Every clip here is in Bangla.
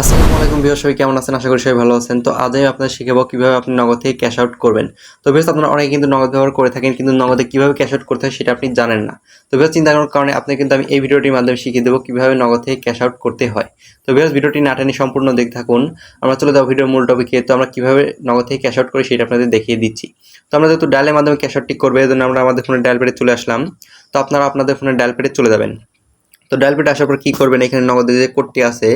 আসসালামু আলাইকুম বিহার সবাই কেমন আছেন? আশা করি সবাই ভালো আছেন। তো আজ আমি আপনাদের শিখাবো কীভাবে আপনি নগদ থেকে ক্যাশ আউট করবেন। তো বেশ আপনারা অনেকে কিন্তু নগদ ব্যবহার করে থাকেন, কিন্তু নগদে কীভাবে ক্যাশ আউট করতে হয় সেটা আপনি জানেন না। তো বেশ চিন্তা করার কারণে আপনি কিন্তু আমি এই ভিডিওটির মাধ্যমে শিখিয়ে দেবো কীভাবে নগদ থেকে ক্যাশ আউট করতে হয়। তো বেশ ভিডিওটি না টেনে সম্পূর্ণ দেখতে থাকুন। আমরা চলে যাব ভিডিওর মূল টপিকে তো আমরা কীভাবে নগদ থেকে ক্যাশ আউট করি সেটা আপনাদের দেখিয়ে দিচ্ছি। তো আমরা যেহেতু ডায়ালের মাধ্যমে ক্যাশ আউটটি করবে জন্য আমরা আমাদের ফোনে ডায়াল পেটে চলে আসলাম। তো আপনারা আপনাদের ফোনে ডায়াল পেটে চলে যাবেন। তো ডায়াল আসার পর কী করবেন? এখানে নগদের যে কোডটি আছে,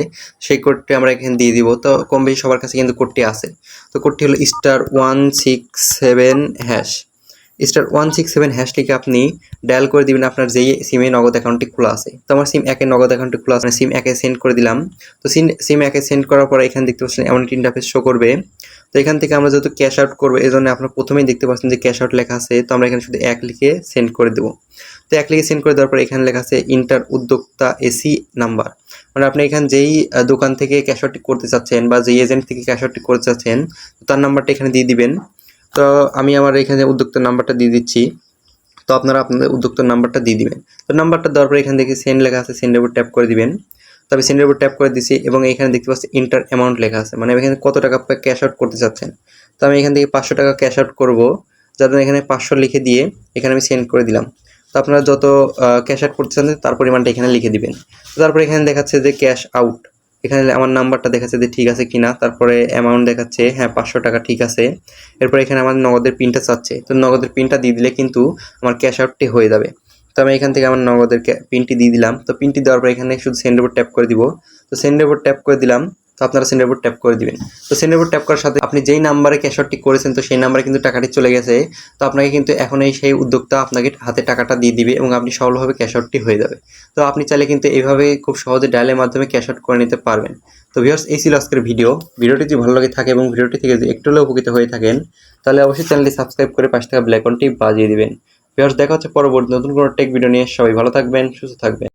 সেই কোডটি আমরা এখানে দিয়ে দিব। তো কম বেশি সবার কাছে কিন্তু কোডটি আছে। তো কোডটি হলো star one six seven hash star one six seven hash লিখে আপনি ডায়াল করে দিবেন আপনার যেই সিমে নগদ অ্যাকাউন্টটি খোলা আছে। তো আমার সিম একে নগদ অ্যাকাউন্টটি খোলা আছে সিম একে সেন্ড করে দিলাম। তো সিম সিম একে সেন্ড করার পর এখানে দেখতে পাচ্ছেন এমন একটি ইন্টারফেস শো করবে। তো এখান থেকে আমরা যেহেতু ক্যাশ আউট করব এই জন্য আপনারা প্রথমেই দেখতে পাচ্ছেন যে ক্যাশ আউট লেখা আছে। তো আমরা এখানে শুধু এক লিখে সেন্ড করে দেবো। তো এক লিখে সেন্ড করে দেওয়ার পর এখানে লেখা আছে ইন্টার উদ্যোক্তা এসি নাম্বার। মানে আপনি এখানে যেই দোকান থেকে ক্যাশ আউটটি করতে চাচ্ছেন বা যেই এজেন্ট থেকে ক্যাশ আউটটি করতে চাচ্ছেন, তার নাম্বারটা এখানে দিয়ে দিবেন। তো আমি আমার এখানে উদ্যোক্তার নাম্বারটা দিয়ে দিচ্ছি। তো আপনারা আপনাদের উদ্যোক্তার নাম্বারটা দিয়ে দিবেন। তো নাম্বারটা দেওয়ার পর এখান থেকে সেন্ড লেখা আছে সেন্ডের উপর ট্যাপ করে দিবেন। তবে সেন্ডের উপর ট্যাপ করে দিচ্ছি এবং এখানে দেখতে পাচ্ছি ইন্টার অ্যামাউন্ট লেখা আছে। মানে এখানে কত টাকা ক্যাশ আউট করতে চাচ্ছেন? তো আমি এখান থেকে পাঁচশো টাকা ক্যাশ আউট করব। যাতে এখানে পাঁচশো লিখে দিয়ে এখানে আমি সেন্ড করে দিলাম। তো আপনারা যত ক্যাশ আউট করতে চান তার পরিমাণটা এখানে লিখে দিবেন। তো তারপরে এখানে দেখাচ্ছে যে ক্যাশ আউট এখানে আমার নাম্বারটা দেখাচ্ছে যে ঠিক আছে কিনা, তারপরে অ্যামাউন্ট দেখাচ্ছে হ্যাঁ পাঁচশো টাকা ঠিক আছে। এরপর এখানে আমার নগদের পিনটা চাচ্ছে। তো নগদের পিনটা দিয়ে দিলে কিন্তু আমার ক্যাশ আউটটি হয়ে যাবে। তো আমি এখান থেকে আমার নগদের পিনটি দিয়ে দিলাম। তো পিনটি দেওয়ার পর এখানে শুধু সেন্ডেবোর্ড ট্যাপ করে দিব। তো সেন্ডেবোর্ড ট্যাপ করে দিলাম। তো আপনারা সেন্ডের উপর ট্যাপ করে দিবেন। তো সেন্ডের উপর ট্যাপ করার সাথে আপনি যেই নাম্বারে ক্যাশ আউটটি করেছেন, তো সেই নাম্বারে কিন্তু টাকাটি চলে গেছে। তো আপনাকে কিন্তু এখন এই সেই উদ্যোক্তা আপনাকে হাতে টাকাটা দিয়ে দিবে এবং আপনি সফলভাবে ক্যাশ আউটটি হয়ে যাবে। তো আপনি চাইলে কিন্তু এইভাবে খুব সহজে ডায়ালের মাধ্যমে ক্যাশ আউট করে নিতে পারবেন। তো ভিউয়ার্স এই ছিল আজকের ভিডিও ভিডিওটি যদি ভালো লাগে থাকে এবং ভিডিওটি থেকে যদি একটু হলেও উপকৃত হয়ে থাকেন, তাহলে অবশ্যই চ্যানেলটি সাবস্ক্রাইব করে পাশে থাকা ব্ল্যাকনটি বাজিয়ে দিবেন। ভিউয়ার্স দেখা হচ্ছে পরবর্তী নতুন কোনো টেক ভিডিও নিয়ে। সবাই ভালো থাকবেন, সুস্থ থাকবেন।